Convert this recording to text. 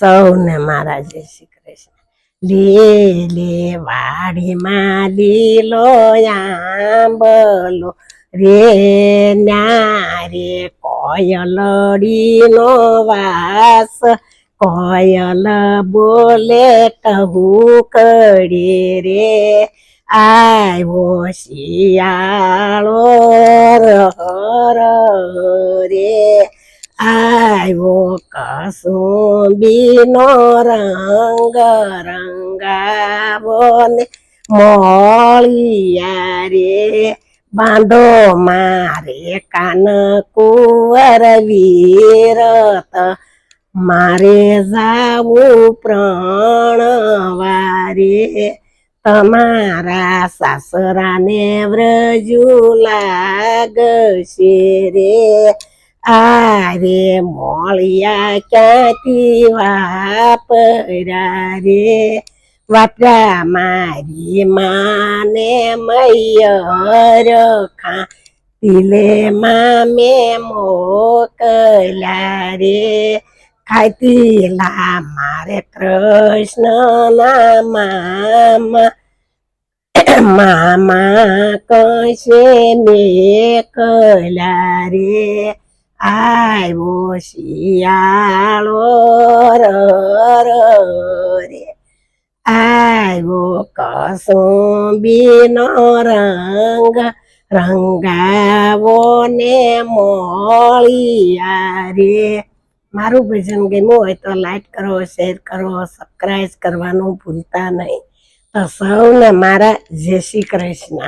સૌને મારા જય શ્રી કૃષ્ણ. લીલે વાડીમાં લીલો આંબલો. રે ન્યારે કોયલડીનો વાસ. કોયલ બોલે કહું કડી રે. આવ્યો શિયાળો રહ રે આવ્યો કસુંબીનો રંગ રંગાવો ને મોળિયા રે બાંધો મારે કાન કુંવર વીરત. મારે જાવું પ્રણવારે તમારા સાસરાને વ્રજુ લાગશે રે. આરે મોળિયા ક્યાંથી વાપર્યા રે વાપરા મારી માને મૈયર ખા તિલે મામે મોકલ્યા રે ખાતીલા મારે કૃષ્ણ મામા મામા કશે મેકલા રે આવ્યો શિયાળો ર આવ્યો કસુંબીનો રંગ રંગાવો ને મોળિયા રે મારું ભજન ગમ્યું હોય તો લાઈક કરો શેર કરો સબસ્ક્રાઈબ કરવાનું ભૂલતા નહીં. તો સૌને મારા જય શ્રી કૃષ્ણ.